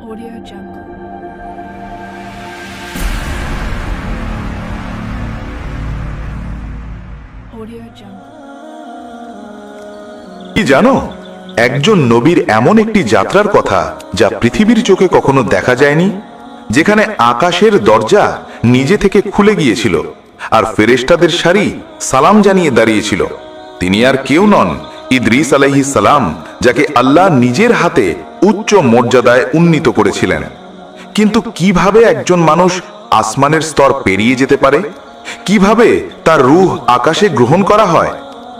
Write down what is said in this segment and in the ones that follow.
Audio Jungle. Audio Jungle. কি জানো একজন নবীর এমন একটি যাত্রার কথা যা পৃথিবীর চোখে কখনো দেখা যায়নি যেখানে আকাশের দরজা নিজে থেকে খুলে গিয়েছিল আর ফেরেশতাদের সারি সালাম জানিয়ে দাঁড়িয়েছিল তিনি আর কেউ নন ইদ্রিস আলাইহিস সালাম, যাকে আল্লাহ নিজের হাতে উচ্চ মর্যাদায় উন্নীত করেছিলেন। কিন্তু কীভাবে একজন মানুষ আসমানের স্তর পেরিয়ে যেতে পারে? কীভাবে তার রুহ আকাশে গ্রহণ করা হয়?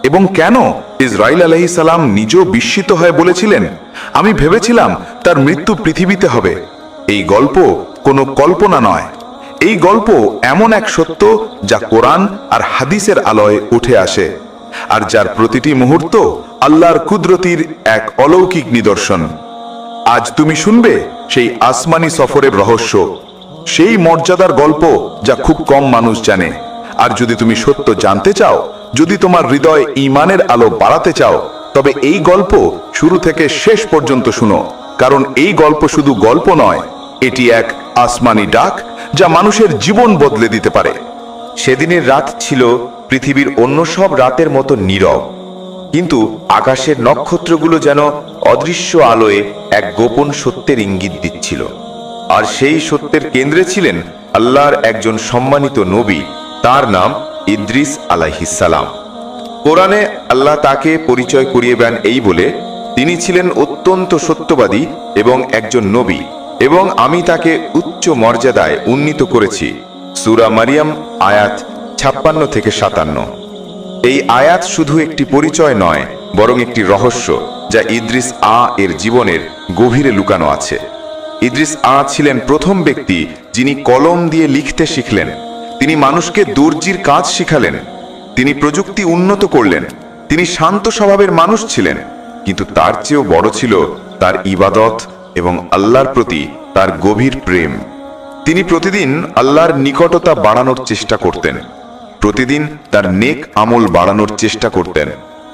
এবং কেন ইসরাইল আলহি সালাম নিজেও বিস্মিত হয়ে বলেছিলেন, আমি ভেবেছিলাম তার মৃত্যু পৃথিবীতে হবে। এই গল্প কোনো কল্পনা নয়। এই গল্প এমন এক সত্য যা কোরআন আর হাদিসের আলোয় উঠে আসে, আর যার প্রতিটি মুহূর্ত আল্লাহর কুদরতির এক অলৌকিক নিদর্শন। আজ তুমি শুনবে সেই আসমানি সফরের রহস্য, সেই মর্যাদার গল্প যা খুব কম মানুষ জানে। আর যদি তুমি সত্য জানতে চাও, যদি তোমার হৃদয় ইমানের আলো বাড়াতে চাও, তবে এই গল্প শুরু থেকে শেষ পর্যন্ত শুনো, কারণ এই গল্প শুধু গল্প নয়, এটি এক আসমানি ডাক যা মানুষের জীবন বদলে দিতে পারে। সেদিনের রাত ছিল পৃথিবীর অন্য সব রাতের মতো নীরব, কিন্তু আকাশের নক্ষত্রগুলো যেন অদৃশ্য আলোয় এক গোপন সত্যের ইঙ্গিত দিচ্ছিল। আর সেই সত্যের কেন্দ্রে ছিলেন আল্লাহর একজন সম্মানিত নবী, তার নাম ইদ্রিস আলাইহিসালাম কোরআনে আল্লাহ তাকে পরিচয় করিয়ে দেন এই বলে, তিনি ছিলেন অত্যন্ত সত্যবাদী এবং একজন নবী, এবং আমি তাকে উচ্চ মর্যাদায় উন্নীত করেছি। সুরা মারিয়াম, আয়াত ছাপ্পান্ন থেকে সাতান্ন। এই আয়াত শুধু একটি পরিচয় নয় বরং একটি রহস্য যা ইদ্রিস আ এর জীবনের গভীরে লুকানো আছে। ইদ্রিস আ ছিলেন প্রথম ব্যক্তি যিনি কলম দিয়ে লিখতে শিখলেন। তিনি মানুষকে দর্জির কাজ শিখালেন। তিনি প্রযুক্তি উন্নত করলেন। তিনি শান্ত স্বভাবের মানুষ ছিলেন। কিন্তু তার চেয়েও বড় ছিল তার ইবাদত এবং আল্লাহর প্রতি তার গভীর প্রেম। তিনি প্রতিদিন আল্লাহর নিকটতা বাড়ানোর চেষ্টা করতেন। প্রতিদিন তার নেক আমল বাড়ানোর চেষ্টা করতেন।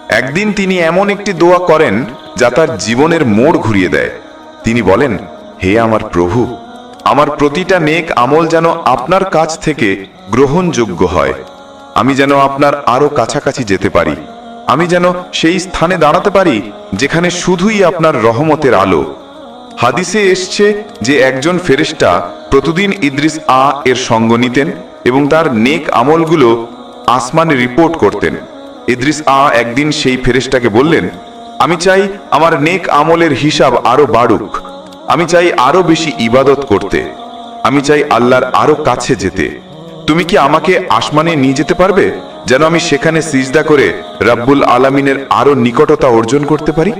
একদিন তিনি এমন একটি দোয়া করেন যা তার জীবনের মোড় ঘুরিয়ে দেয়। তিনি বলেন, হে আমার প্রভু, আমার প্রতিটা নেক আমল যেন আপনার কাছ থেকে গ্রহণযোগ্য হয়। আমি যেন আপনার আরও কাছাকাছি যেতে পারি। আমি যেন সেই স্থানে দাঁড়াতে পারি যেখানে শুধুই আপনার রহমতের আলো। হাদিসে এসছে যে একজন ফেরেশতা প্রতিদিন ইদ্রিস আ এর সঙ্গ নিতেন এবং তার নেক আমলগুলো আসমানে রিপোর্ট করতেন। ইদ্রিস আ একদিন সেই ফেরেশতাকে বললেন, আমি চাই আমার নেক আমলের হিসাব আরও বাড়ুক। আমি চাই আরও বেশি ইবাদত করতে। আমি চাই আল্লাহর আরও কাছে যেতে। তুমি কি আমাকে আসমানে নিয়ে যেতে পারবে, যেন আমি সেখানে সিজদা করে রাব্বুল আলামিনের আরও নিকটতা অর্জন করতে পারি?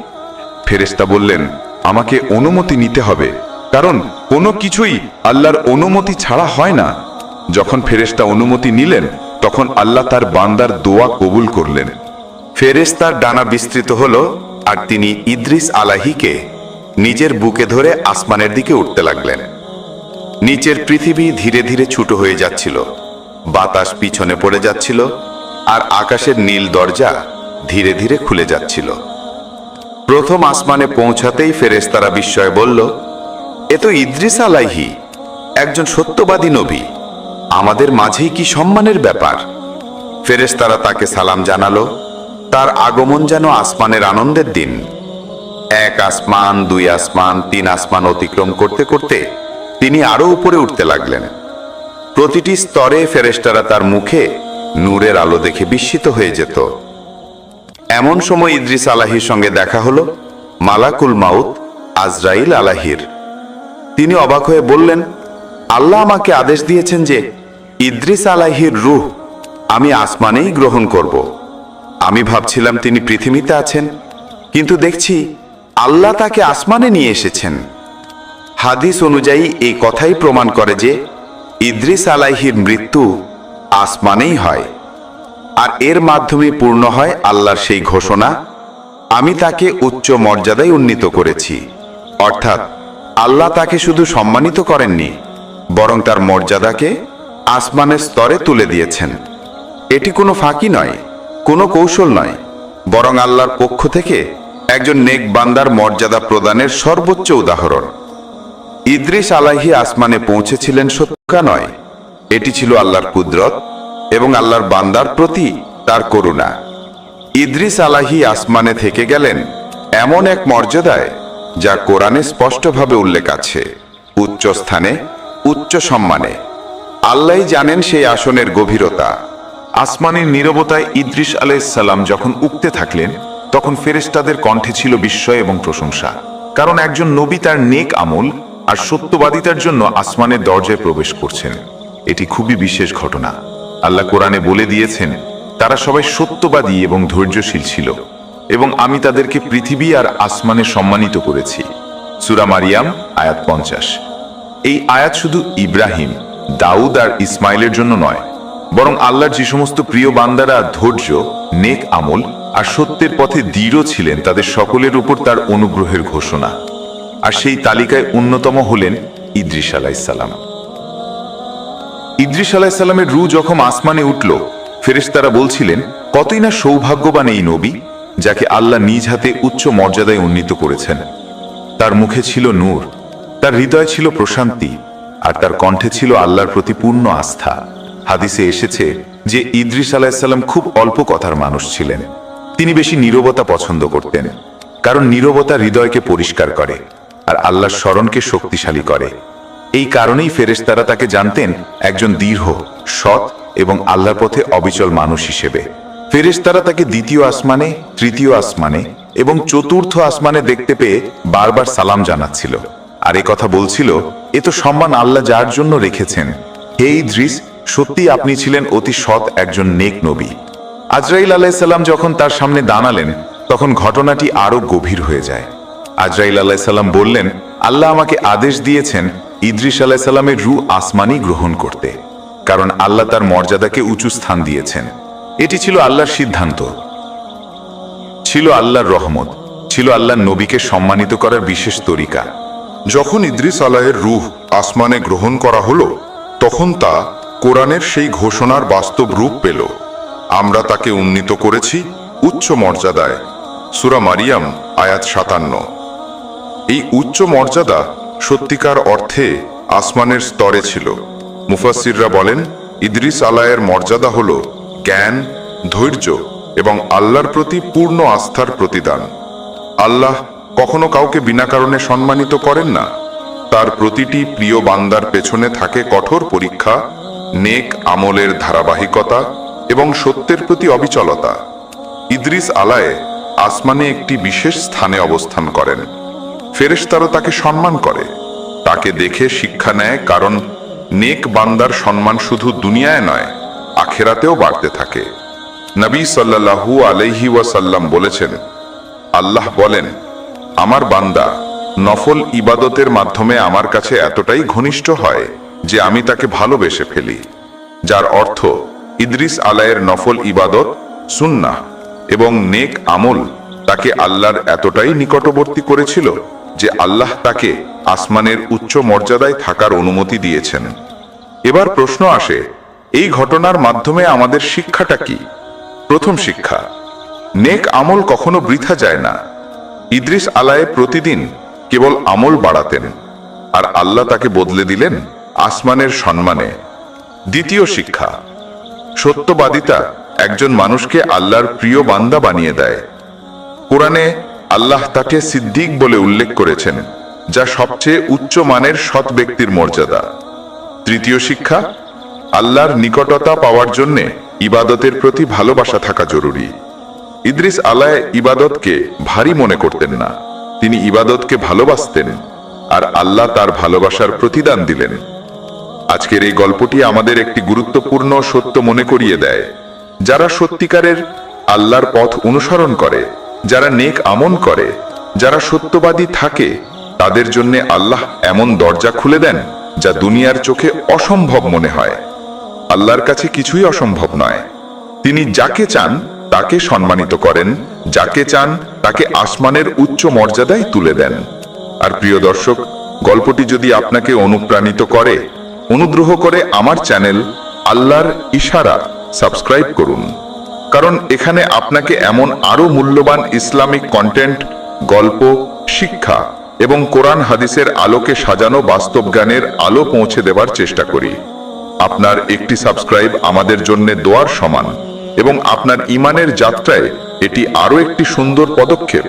ফেরেশতা বললেন, আমাকে অনুমতি নিতে হবে, কারণ কোনো কিছুই আল্লাহর অনুমতি ছাড়া হয় না। যখন ফেরেশতা অনুমতি নিলেন তখন আল্লাহ তার বান্দার দোয়া কবুল করলেন। ফেরেশতার ডানা বিস্তৃত হল আর তিনি ইদ্রিস আলাহিকে নিজের বুকে ধরে আসমানের দিকে উঠতে লাগলেন। নিচের পৃথিবী ধীরে ধীরে ছোট হয়ে যাচ্ছিল, বাতাস পিছনে পড়ে যাচ্ছিল আর আকাশের নীল দরজা ধীরে ধীরে খুলে যাচ্ছিল। প্রথম আসমানে পৌঁছাতেই ফেরেশতারা বিস্ময়ে বলল, এ তো ইদ্রিস আলাইহি, একজন সত্যবাদী নবী। আমাদের মাঝেই কি সম্মানের ব্যাপার? ফেরেশতারা তাকে সালাম জানালো, তার আগমন যেন আসমানের আনন্দের দিন। এক আসমান, দুই আসমান, তিন আসমান অতিক্রম করতে করতে তিনি আরও উপরে উঠতে লাগলেন। প্রতিটি স্তরে ফেরেশতারা তার মুখে নূরের আলো দেখে বিস্মিত হয়ে যেত। এমন সময় ইদ্রিস আলাহির সঙ্গে দেখা হলো, মালাকুল মাউত আজরাইল আলাহির। তিনি অবাক হয়ে বললেন আল্লাহ আমাকে আদেশ দিয়েছেন যে, ইদ্রিস আলাহির রূহ আমি আসমানেই গ্রহণ করব। আমি ভাবছিলাম তিনি পৃথিবীতে আছেন, কিন্তু দেখছি আল্লাহ তাকে আসমানে নিয়ে এসেছেন। হাদিস অনুযায়ী এই কথাই প্রমাণ করে যে, ইদ্রিস আলাইহির মৃত্যু আসমানেই হয়, আর এর মাধ্যমে পূর্ণ হয় আল্লাহর সেই ঘোষণা, আমি তাকে উচ্চ মর্যাদায় উন্নীত করেছি। অর্থাৎ আল্লাহ তাকে শুধু সম্মানিত করেননি বরং তার মর্যাদাকে আসমানের স্তরে তুলে দিয়েছেন। এটি কোনো ফাঁকি নয়, কোনো কৌশল নয়, বরং আল্লাহর পক্ষ থেকে একজন নেক বান্দার মর্যাদা প্রদানের সর্বোচ্চ উদাহরণ। ইদ্রিস আলাহি আসমানে পৌঁছেছিলেন সত্যা নয়, এটি ছিল আল্লাহর কুদরত এবং আল্লাহর বান্দার প্রতি তার করুণা। ইদ্রিস আলাহি আসমানে থেকে গেলেন এমন এক মর্যাদায় যা কোরআনে স্পষ্টভাবে উল্লেখ আছে। উচ্চ স্থানে উচ্চ সম্মানে। আল্লাহ জানেন সেই আসনের গভীরতা। আসমানের নীরবতায় ইদ্রিস আলাইসাল্লাম যখন উঠতে থাকলেন, তখন ফেরেশতাদের কণ্ঠে ছিল বিস্ময় এবং প্রশংসা। কারণ একজন নবী তার নেক আমল আর সত্যবাদিতার জন্য আসমানের দরজায় প্রবেশ করছেন। এটি খুবই বিশেষ ঘটনা। আল্লাহ কোরআনে বলে দিয়েছেন, তারা সবাই সত্যবাদী এবং ধৈর্যশীল ছিল এবং আমি তাদেরকে পৃথিবী আর আসমানে সম্মানিত করেছি। সুরা মারিয়াম, আয়াত পঞ্চাশ। এই আয়াত শুধু ইব্রাহিম, দাউদ আর ইসমাইলের জন্য নয়, বরং আল্লাহর যে সমস্ত প্রিয় বান্দারা ধৈর্য, নেক আমল আর সত্যের পথে দৃঢ় ছিলেন তাদের সকলের উপর তার অনুগ্রহের ঘোষণা। আর সেই তালিকায় অন্যতম হলেন ইদ্রিস আলাইসাল্লাম ইদ্রিস আলাইসাল্লামের রু যখন আসমানে উঠল, ফেরেশতারা বলছিলেন, কতই না সৌভাগ্যবান এই নবী, যাকে আল্লাহ নিজ হাতে উচ্চ মর্যাদায় উন্নীত করেছেন। তার মুখে ছিল নূর তার হৃদয় ছিল প্রশান্তি, আর তার কণ্ঠে ছিল আল্লাহর প্রতি পূর্ণ আস্থা। হাদিসে এসেছে যে ইদ্রিস আলাহিসাল্লাম খুব অল্প কথার মানুষ ছিলেন। তিনি বেশি নীরবতা পছন্দ করতেন, কারণ নীরবতা হৃদয়কে পরিষ্কার করে, আর আল্লাহর স্মরণকে শক্তিশালী করে। এই কারণেই ফেরেশতারা তাকে জানতেন একজন দীর্ঘ সৎ এবং আল্লাহর পথে অবিচল মানুষ হিসেবে। ফেরেশতারা তাকে দ্বিতীয় আসমানে, তৃতীয় আসমানে এবং চতুর্থ আসমানে দেখতে পেয়ে বারবার সালাম জানাচ্ছিল। আর এ কথা বলছিল, এ তো সম্মান আল্লাহ যার জন্য রেখেছেন। হে ইদ্রিস, সত্যি আপনি ছিলেন অতি সৎ একজন নেক নবী। আজরাইল আলাইসাল্লাম যখন তার সামনে দাঁড়ালেন, তখন ঘটনাটি আরও গভীর হয়ে যায়। আজরাইল আলাইসাল্লাম বললেন, আল্লাহ আমাকে আদেশ দিয়েছেন ইদ্রিস আলাইসাল্লামের রু আসমানি গ্রহণ করতে, কারণ আল্লাহ তার মর্যাদাকে উঁচু স্থান দিয়েছেন। এটি ছিল আল্লাহর সিদ্ধান্ত। ছিল আল্লাহর রহমত, ছিল আল্লাহর নবীকে সম্মানিত করার বিশেষ তরিকা। যখন ইদ্রিস আলাহের রূহ আসমানে গ্রহণ করা হলো, তখন তা কোরআনের সেই ঘোষণার বাস্তব রূপ পেল। আমরা তাকে উন্নীত করেছি উচ্চ মর্যাদায়। সুরা মারিয়াম, আয়াত সাতান্ন। এই উচ্চ মর্যাদা সত্যিকার অর্থে আসমানের স্তরে ছিল। মুফাসিররা বলেন, ইদ্রিস আলায়ের মর্যাদা হল জ্ঞান, ধৈর্য এবং আল্লাহর প্রতি পূর্ণ আস্থার প্রতিদান। আল্লাহ কখনো কাউকে বিনা কারণে সম্মানিত করেন না। তার প্রতিটি প্রিয় বান্দার পেছনে থাকে কঠোর পরীক্ষা, নেক আমলের ধারাবাহিকতা এবং সত্যের প্রতি অবিচলতা। ইদ্রিস আলায়ে আসমানে একটি বিশেষ স্থানে অবস্থান করেন। ফেরেশতারা তাকে সম্মান করে। তাকে দেখে শিক্ষা নেয় কারণ নেক বান্দার সম্মান শুধু দুনিয়ায় নয়, আখেরাতেও বাড়তে থাকে। নবী সাল্লাল্লাহু আলাইহি ওয়াসাল্লাম বলেছেন, আল্লাহ বলেন আমার বান্দা, নফল ইবাদতের মাধ্যমে আমার কাছে এতটাই ঘনিষ্ঠ হয় যে আমি তাকে ভালোবেসে ফেলি, যার অর্থ ইদ্রিস আলায়ের নফল ইবাদত সুন্নাহ এবং নেক আমল তাকে আল্লাহর এতটাই নিকটবর্তী করেছিল যে আল্লাহ তাকে আসমানের উচ্চ মর্যাদায় থাকার অনুমতি দিয়েছেন। এবার প্রশ্ন আসে, এই ঘটনার মাধ্যমে আমাদের শিক্ষাটা কি? প্রথম শিক্ষা, নেক আমল কখনো বৃথা যায় না। ইদ্রিস আলায়ে প্রতিদিন কেবল আমল বাড়াতেন, আর আল্লাহ তাকে বদলে দিলেন আসমানের সম্মানে। দ্বিতীয় শিক্ষা, সত্যবাদিতা একজন মানুষকে আল্লাহর প্রিয় বান্দা বানিয়ে দেয়। কোরআনে আল্লাহ তাকে সিদ্দিক বলে উল্লেখ করেছেন, যা সবচেয়ে উচ্চ মানের সৎ ব্যক্তির মর্যাদা। তৃতীয় শিক্ষা, আল্লাহর নিকটতা পাওয়ার জন্যে ইবাদতের প্রতি ভালোবাসা থাকা জরুরি। ইদ্রিস আলায় ইবাদতকে ভারী মনে করতেন না। তিনি ইবাদতকে ভালোবাসতেন আর আল্লাহ তার ভালোবাসার প্রতিদান দিলেন। আজকের এই গল্পটি আমাদের একটি গুরুত্বপূর্ণ সত্য মনে করিয়ে দেয়। যারা সত্যিকারের আল্লাহর পথ অনুসরণ করে, যারা নেক আমন করে, যারা সত্যবাদী থাকে, তাদের জন্য আল্লাহ এমন দরজা খুলে দেন যা দুনিয়ার চোখে অসম্ভব মনে হয়। আল্লাহর কাছে কিছুই অসম্ভব নয়। তিনি যাকে চান তাকে সম্মানিত করেন, যাকে চান তাকে আসমানের উচ্চ মর্যাদায় তুলে দেন। আর প্রিয় দর্শক, গল্পটি যদি আপনাকে অনুপ্রাণিত করে, অনুগ্রহ করে আমার চ্যানেল আল্লাহর ইশারা সাবস্ক্রাইব করুন। কারণ এখানে আপনাকে এমন আরও মূল্যবান ইসলামিক কন্টেন্ট, গল্প, শিক্ষা এবং কোরআন হাদিসের আলোকে সাজানো বাস্তব জ্ঞানের আলো পৌঁছে দেবার চেষ্টা করি। আপনার একটি সাবস্ক্রাইব আমাদের জন্য দোয়ার সমান। এবং আপনার ইমানের যাত্রায় এটি আরও একটি সুন্দর পদক্ষেপ।